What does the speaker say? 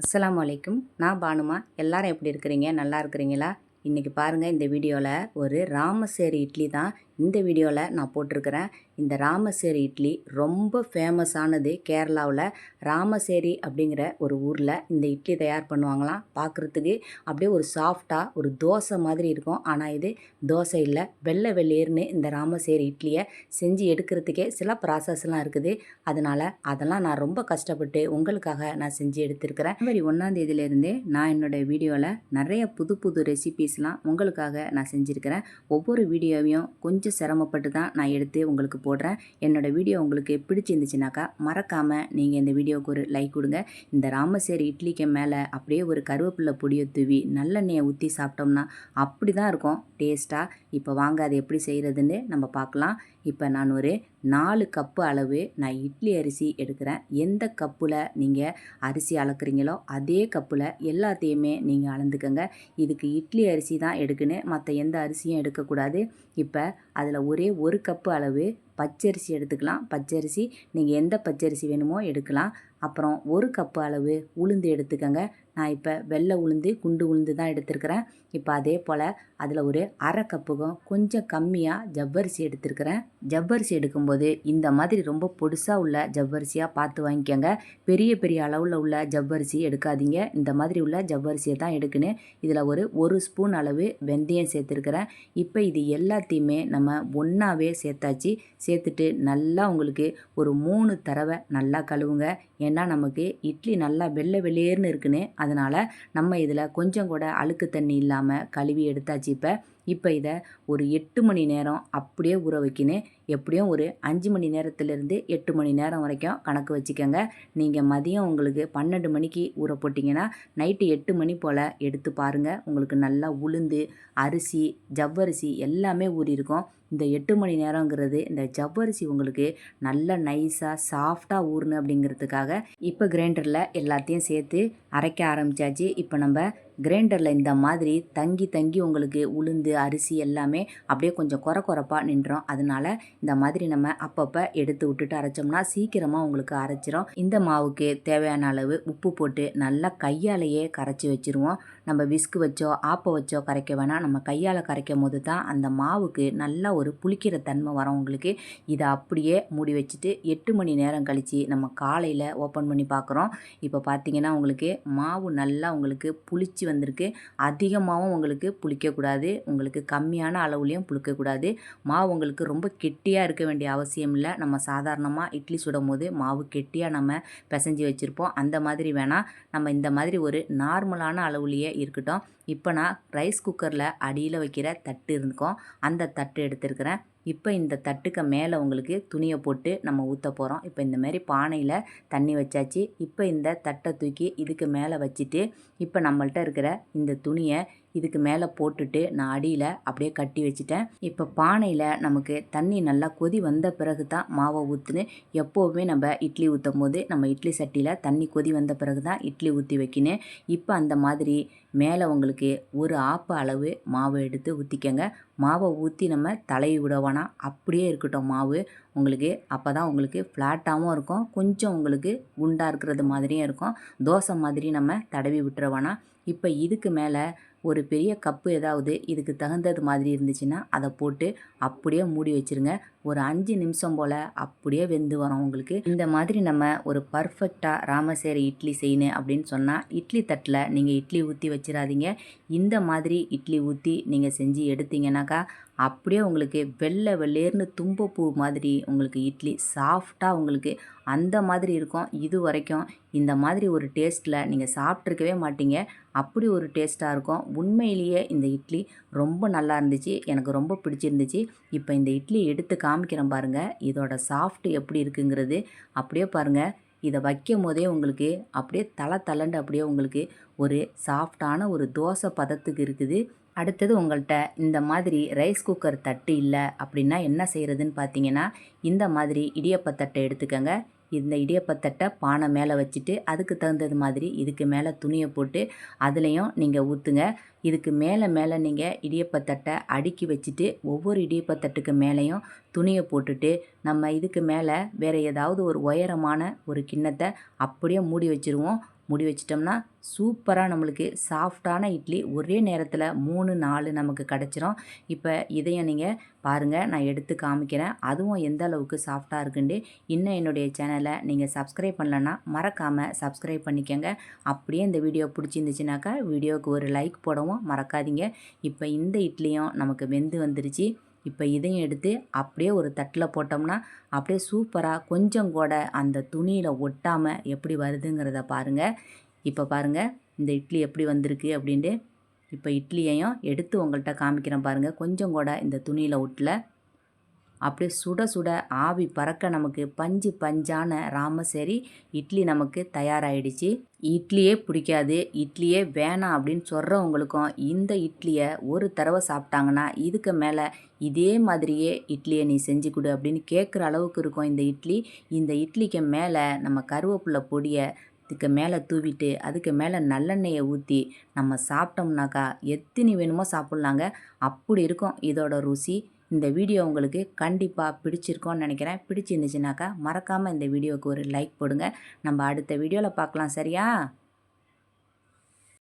அஸ்லாம் வலைக்கும் நான் பானுமா. எல்லாரும் எப்படி இருக்கிறீங்க? நல்லா இருக்கிறீங்களா? இன்றைக்கி பாருங்கள் இந்த வீடியோவில் ஒரு ராமசேரி இட்லி தான் இந்த வீடியோவில் நான் போட்டிருக்கிறேன் இந்த ராமசேரி இட்லி ரொம்ப ஃபேமஸானது கேரளாவில். ராமசேரி அப்படிங்கிற ஒரு ஊரில் இந்த இட்லி தயார் பண்ணுவாங்களாம். பார்க்குறதுக்கு அப்படியே ஒரு சாஃப்டாக ஒரு தோசை மாதிரி இருக்கும். ஆனால் இது தோசை இல்லை. வெள்ளை வெள்ளேர்னு இந்த ராமசேரி இட்லியை செஞ்சு எடுக்கிறதுக்கே சில ப்ராசஸ்லாம் இருக்குது. அதனால் அதெல்லாம் நான் ரொம்ப கஷ்டப்பட்டு உங்களுக்காக நான் செஞ்சு எடுத்திருக்கிறேன். மாதிரி ஒன்றாந்தேதியிலேருந்தே நான் என்னோடய வீடியோவில் நிறைய புது புது ரெசிபீஸ்லாம் உங்களுக்காக நான் செஞ்சுருக்கிறேன். ஒவ்வொரு வீடியோவையும் கொஞ்சம் சிரமப்பட்டு தான் நான் எடுத்து உங்களுக்கு போடுறேன். என்னோடய வீடியோ உங்களுக்கு பிடிச்சிருந்துச்சுனாக்கா மறக்காமல் நீங்கள் இந்த வீடியோவுக்கு ஒரு லைக் கொடுங்க. இந்த ராமசேரி இட்லிக்கு மேலே அப்படியே ஒரு கருவேப்பிலை பொடியை தூவி நல்லெண்ணெயை ஊற்றி சாப்பிட்டோம்னா அப்படி தான் இருக்கும் டேஸ்ட்டாக இப்போ வாங்க அதை எப்படி செய்கிறதுன்னு நம்ம பார்க்கலாம். இப்போ நான் ஒரு நாலு கப்பு அளவு நான் இட்லி அரிசி எடுக்கிறேன். எந்த கப்பில் நீங்கள் அரிசி அளக்குறீங்களோ அதே கப்பில் எல்லாத்தையுமே நீங்கள் அளந்துக்கங்க. இதுக்கு இட்லி அரிசி தான் எடுக்கணும் மற்ற எந்த அரிசியும் எடுக்கக்கூடாது. இப்போ அதில் ஒரே ஒரு கப்பு அளவு பச்சரிசி எடுத்துக்கலாம். பச்சரிசி நீங்கள் எந்த பச்சரிசி வேணுமோ எடுக்கலாம். அப்புறம் ஒரு கப்பு அளவு உளுந்து எடுத்துக்கோங்க. நான் இப்போ வெள்ளை உளுந்து குண்டு உளுந்து தான் எடுத்திருக்கிறேன். இப்போ அதே போல் அதில் ஒரு அரை கப்புக்கும் கொஞ்சம் கம்மியாக ஜவ்வரிசி எடுத்திருக்கிறேன். ஜவ்வரிசி எடுக்கும்போது இந்த மாதிரி ரொம்ப பொடுசாக உள்ள ஜவ்வரிசியாக பார்த்து வாங்கிக்கோங்க. பெரிய பெரிய அளவில் உள்ள ஜவ்வரிசி எடுக்காதீங்க. இந்த மாதிரி உள்ள ஜவ்வரிசியை தான் எடுக்கணும். இதில் ஒரு ஒரு ஸ்பூன் அளவு வெந்தயம் சேர்த்துருக்கிறேன். இப்போ இது எல்லாத்தையுமே நம்ம ஒன்றாவே சேர்த்தாச்சு. சேர்த்துட்டு நல்லா உங்களுக்கு ஒரு மூணு தடவை நல்லா கழுவுங்க. ஏன்னா நமக்கு இட்லி நல்லா வெள்ளை வெளியேறுனு இருக்குன்னு. அதனால் நம்ம இதில் கொஞ்சம் கூட அழுக்கு தண்ணி இல்லாமல் கழுவி எடுத்தாச்சு இப்போ. இப்போ இதை ஒரு எட்டு மணி நேரம் அப்படியே ஊற வைக்கினேன் எப்படியும் ஒரு அஞ்சு மணி நேரத்துலேருந்து எட்டு மணி நேரம் வரைக்கும் கணக்கு வச்சுக்கோங்க. நீங்கள் மதியம் உங்களுக்கு பன்னெண்டு மணிக்கு ஊற போட்டிங்கன்னா நைட்டு எட்டு மணி போல் எடுத்து பாருங்கள் உங்களுக்கு நல்லா உளுந்து அரிசி ஜவ்வரிசி எல்லாமே ஊறியிருக்கும். இந்த எட்டு மணி நேரங்கிறது இந்த ஜவ்வரிசி உங்களுக்கு நல்ல நைஸாக சாஃப்டாக ஊறணும் அப்படிங்கிறதுக்காக இப்போ கிரைண்டரில் எல்லாத்தையும் சேர்த்து அரைக்க ஆரம்பித்தாச்சு இப்போ நம்ம கிரைண்டரில் இந்த மாதிரி தங்கி தங்கி உங்களுக்கு உளுந்து அரிசி எல்லாமே அப்படியே கொஞ்சம் குறை குறைப்பாக நின்றோம். அதனால இந்த மாதிரி நம்ம அப்பப்போ எடுத்து விட்டுட்டு அரைச்சோம்னா சீக்கிரமாக உங்களுக்கு அரைச்சிரும். இந்த மாவுக்கு தேவையான அளவு உப்பு போட்டு நல்லா கையாலேயே கரைச்சி வச்சுருவோம். நம்ம விஸ்கு வச்சோ ஆப்பை வச்சோ கரைக்க வேணாம். நம்ம கையால் கரைக்கும் போது தான் அந்த மாவுக்கு நல்லா ஒரு புளிக்கிற தன்மை வரும் உங்களுக்கு. இதை அப்படியே மூடி வச்சுட்டு எட்டு மணி நேரம் கழித்து நம்ம காலையில் ஓப்பன் பண்ணி பார்க்குறோம். இப்போ பார்த்தீங்கன்னா உங்களுக்கு மாவு நல்லா உங்களுக்கு புளிச்சு வந்திருக்கு. அதிகமாகவும் உங்களுக்கு புளிக்கக்கூடாது. உங்களுக்கு கம்மியான அளவுலேயும் புளிக்கக்கூடாது. மாவு உங்களுக்கு ரொம்ப கெட்டியாக இருக்க வேண்டிய அவசியம் இல்லை. நம்ம சாதாரணமாக இட்லி சுடும் போது மாவு கெட்டியாக நம்ம பிசைஞ்சு வச்சுருப்போம். அந்த மாதிரி வேணால் நம்ம இந்த மாதிரி ஒரு நார்மலான அளவுலேயே இருக்கட்டும். இப்போ நான் ரைஸ் குக்கரில் அடியில் வைக்கிற தட்டு இருந்துக்கும் அந்த தட்டு எடுத்துருக்கிறேன். இப்போ இந்த தட்டுக்கு மேலே உங்களுக்கு துணியை போட்டு நம்ம ஊற்ற போகிறோம் இப்போ இந்த மாதிரி பானையில் தண்ணி வச்சாச்சு. இப்போ இந்த தட்டை தூக்கி இதுக்கு மேலே வச்சுட்டு இப்போ நம்மள்ட்ட இருக்கிற இந்த துணியை இதுக்கு மேலே போட்டுட்டு நான் அடியில் அப்படியே கட்டி வச்சுட்டேன். இப்போ பானையில் நமக்கு தண்ணி நல்லா கொதி வந்த பிறகு தான் மாவை ஊற்றுன்னு எப்போவுமே நம்ம இட்லி ஊற்றும் போது நம்ம இட்லி சட்டியில் தண்ணி கொதி வந்த பிறகு தான் இட்லி ஊற்றி வைக்கணும் இப்போ அந்த மாதிரி மேலே உங்களுக்கு ஒரு ஆப்பு அளவு மாவை எடுத்து ஊற்றிக்கங்க மாவை ஊற்றி நம்ம தலையை விடவானா? அப்படியே இருக்கட்டும் மாவு. உங்களுக்கு அப்போ தான் உங்களுக்கு ஃப்ளாட்டாகவும் இருக்கும். கொஞ்சம் உங்களுக்கு குண்டாக இருக்கிறது மாதிரியும் இருக்கும். தோசை மாதிரி நம்ம தடவி விட்டுறவானா? இப்போ இதுக்கு மேலே ஒரு பெரிய கப்பு ஏதாவது இதுக்கு தகுந்தது மாதிரி இருந்துச்சுன்னா அதை போட்டு அப்படியே மூடி வச்சுருங்க. ஒரு அஞ்சு நிமிஷம் போல் அப்படியே வெந்து வரும் உங்களுக்கு. இந்த மாதிரி நம்ம ஒரு பர்ஃபெக்டாக ராமசேரி இட்லி செய்யணும் அப்படின்னு சொன்னால் இட்லி தட்டில் நீங்கள் இட்லி ஊற்றி வச்சிடாதீங்க. இந்த மாதிரி இட்லி ஊற்றி நீங்கள் செஞ்சு எடுத்தீங்கன்னாக்கா அப்படியே உங்களுக்கு வெள்ளை வெள்ளேர்னு தும்பப்பூ மாதிரி உங்களுக்கு இட்லி சாஃப்டாக உங்களுக்கு அந்த மாதிரி இருக்கும். இது வரைக்கும் இந்த மாதிரி ஒரு டேஸ்ட்டில் நீங்கள் சாப்பிட்ருக்கவே மாட்டீங்க. அப்படி ஒரு டேஸ்ட்டாக இருக்கும். உண்மையிலேயே இந்த இட்லி ரொம்ப நல்லா இருந்துச்சு. எனக்கு ரொம்ப பிடிச்சிருந்துச்சு. இப்போ இந்த இட்லி எடுத்துக்கா காமிக்கிறேன் பாருங்கள் இதோட சாஃப்ட் எப்படி இருக்குங்கிறது அப்படியே பாருங்கள் இதை வைக்கும் போதே உங்களுக்கு அப்படியே தலை தலண்டு அப்படியே உங்களுக்கு ஒரு சாஃப்டான ஒரு தோசை பதத்துக்கு இருக்குது. அடுத்தது உங்கள்கிட்ட இந்த மாதிரி ரைஸ் குக்கர் தட்டு இல்லை அப்படின்னா என்ன செய்கிறதுன்னு பார்த்தீங்கன்னா இந்த மாதிரி இடியப்பத்தட்டை எடுத்துக்கோங்க. இந்த இடியப்பத்தட்டை பானை மேலே வச்சுட்டு அதுக்கு தகுந்தது மாதிரி இதுக்கு மேலே துணியை போட்டு அதுலேயும் நீங்கள் ஊற்றுங்க. இதுக்கு மேலே மேலே நீங்கள் இடியப்பத்தட்டை அடுக்கி வச்சுட்டு ஒவ்வொரு இடியப்பத்தட்டுக்கு மேலேயும் துணியை போட்டுட்டு நம்ம இதுக்கு மேலே வேறு ஏதாவது ஒரு உயரமான ஒரு கிண்ணத்தை அப்படியே மூடி வச்சுருவோம். முடி வச்சிட்டோம்னா சூப்பராக நம்மளுக்கு சாஃப்டான இட்லி ஒரே நேரத்தில் மூணு நாலு நமக்கு கிடச்சிரும். இப்போ இதையும் நீங்கள் பாருங்கள் நான் எடுத்து காமிக்கிறேன். அதுவும் எந்த அளவுக்கு சாஃப்டாக இருக்குன்ட்டு. இன்னும் என்னுடைய சேனலை நீங்கள் சப்ஸ்கிரைப் பண்ணலன்னா மறக்காமல் சப்ஸ்கிரைப் பண்ணிக்கோங்க. அப்படியே இந்த வீடியோ பிடிச்சிருந்துச்சுனாக்கா வீடியோவுக்கு ஒரு லைக் போடவும் மறக்காதீங்க. இப்போ இந்த இட்லியும் நமக்கு வெந்து வந்துருச்சு. இப்போ இதையும் எடுத்து அப்படியே ஒரு தட்டில் போட்டோம்னா அப்படியே சூப்பராக கொஞ்சம் கூட அந்த துணியில் ஒட்டாமல் எப்படி வருதுங்கிறத பாருங்கள் இப்போ பாருங்கள் இந்த இட்லி எப்படி வந்திருக்கு அப்படின்ட்டு இப்போ இட்லியையும் எடுத்து உங்கள்கிட்ட காமிக்கிறேன் பாருங்கள் கொஞ்சம் கூட இந்த துணியில் ஒட்டலை. அப்படியே சுட சுட ஆவி பறக்க நமக்கு பஞ்சு பஞ்சான ராமசேரி இட்லி நமக்கு தயாராகிடுச்சு இட்லியே பிடிக்காது இட்லியே வேணாம் அப்படின்னு சொல்கிறவங்களுக்கும் இந்த இட்லியை ஒரு தடவை சாப்பிட்டாங்கன்னா இதுக்கு மேலே இதே மாதிரியே இட்லியை நீ செஞ்சு கொடு அப்படின்னு கேட்குற அளவுக்கு இருக்கும் இந்த இட்லி. இந்த இட்லிக்கு மேலே நம்ம கருவேப்பிலை பொடியை இதுக்கு மேலே தூவிட்டு அதுக்கு மேலே நல்லெண்ணெயை ஊற்றி நம்ம சாப்பிட்டோம்னாக்கா எத்தனை வேணுமோ சாப்பிட்லாங்க. அப்படி இருக்கும் இதோட ருசி. இந்த வீடியோ உங்களுக்கு கண்டிப்பாக பிடிச்சிருக்கோன்னு நினைக்கிறேன். பிடிச்சிருந்துச்சுனாக்கா மறக்காமல் இந்த வீடியோவுக்கு ஒரு லைக் போடுங்க. நம்ம அடுத்த வீடியோவில் பார்க்கலாம் சரியா?